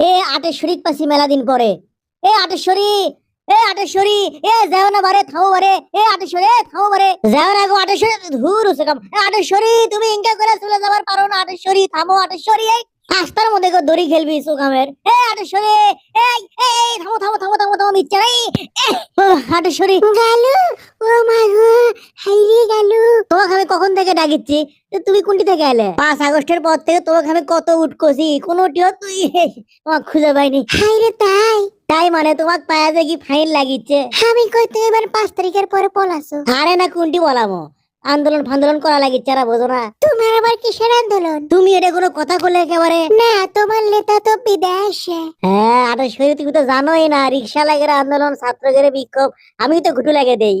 এ আটেশ্বরী পাশি মেলা দিন পরে। এ আটেশ্বরী এ আটেশ্বরী, এ যাও না বারে থামো বারে এ আটেশ্বরী, এ থামো বারে যাও না গো আটেশ্বরী, ধুর হচ্ছে কাম। আটেশ্বরী, তুমি ইনকা করে চলে যাবার পারো না। আটেশ্বরী, থামো আটেশ্বরী, এই রাস্তার মধ্যে গো দড়ি খেলবি সুকামের এ আটেশ্বরী, এই এই এই থামো থামো থামো থামো থামো মিথ্যা নাই আটেশ্বরী। গালু, ও মা গো থেকে ডাকিচ্ছি তুমি কোনটি থেকে এলে? পাঁচ আগস্টের পর থেকে তোমাকে আমি কত উঠকছি কোনোটিও তুই তোমাকে খুঁজে পাইনি। হাইরে তাই? তাই মানে তোমার পায়া দেখি কি ফাইন লাগিচ্ছে। আমি কইতে তুই এবার পাঁচ তারিখের পরে পলাছো আরে না কোনটি বলামো আন্দোলন ফান্দোলন করা লাগিচ্ছে আর বোঝো না। তোমার আবার কিসের আন্দোলন? তুমি এটা কোনো কথা বলে একেবারে না তোমার নেতা তো বিদেশে। হ্যাঁ আরে শরীর তুমি তো জানোই না রিক্সা লাগের আন্দোলন ছাত্রদের বিক্ষোভ আমি তো ঘুটু লাগে দেই।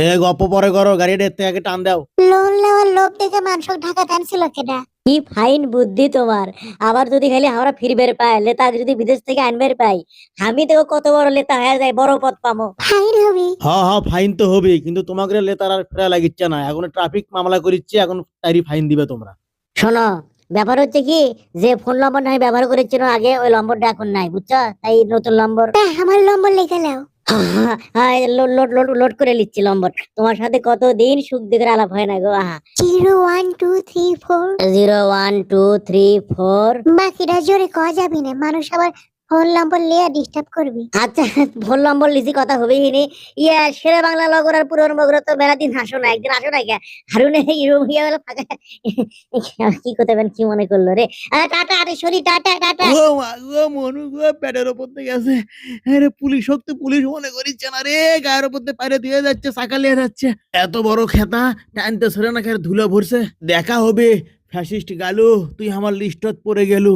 এ গপ্প পরে করো গাড়িটা এর থেকে আগে টান দাও। লোন নেওয়ার লোভ দেখে মানুষ ঢাকা টানছিল কেটা কি ফাইন বুদ্ধি তোমার। আবার যদি খালি আমরা ফিরবের পাই লেতা যদি বিদেশ থেকে আনবের পাই আমি তো কত বড় লেতা হয়ে যায় বড় পথ পামো। ফাইন হবে। হ্যাঁ হ্যাঁ ফাইন তো হবেই কিন্তু তোমাকে লেতার আর ফেরা লাগিচ্ছে না। এখন ট্রাফিক মামলা করিচ্ছে এখন তারই ফাইন দিবে তোমরা। শোনো ব্যাপার হচ্ছে কি যে ফোন নম্বর নাই ব্যবহার করেছিল আগে ওই নম্বরটা এখন নাই বুঝছ? তাই নতুন নম্বর। আমার নম্বর লিখে নাও। লোড লোড লোড লোড করে নিচ্ছি নম্বর। তোমার সাথে কতদিন সুখ দিকের আলাপ হয় না গো? আহা। Zero one two three four. Zero one two three four. বাকিটা জোরে কয়া যাবি না মানুষ আবার ফোন নম্বর লিয়ে ডিস্টার্ব করবি। আচ্ছা ফোন নম্বর লিসি কথা হবেই নি। ইয়া শেরে বাংলা লগর আর পুরনো বগুড়া তো মেলা দিন আসো না একদিন আসো না কে? হারুনে এরকম ইয়া বলে ফাঁকা। কি কথা পারেন কি মনে করল রে? আরে টাটা আরে শরীর টাটা টাটা। ও মা গো মনু গো পেটের ওপর থেকে আছে আরে পুলিশ হোক তো পুলিশ মনে করিচ্ছে না রে। গায়ের ওপর থেকে পাইরে দিয়ে যাচ্ছে চাকা লিয়ে যাচ্ছে। এত বড় খেতা টানতে সরে না খেয়ে ধুলো ভরছে। দেখা হবে ফ্যাসিস্ট গালু তুই আমার লিস্টত পড়ে গেলু।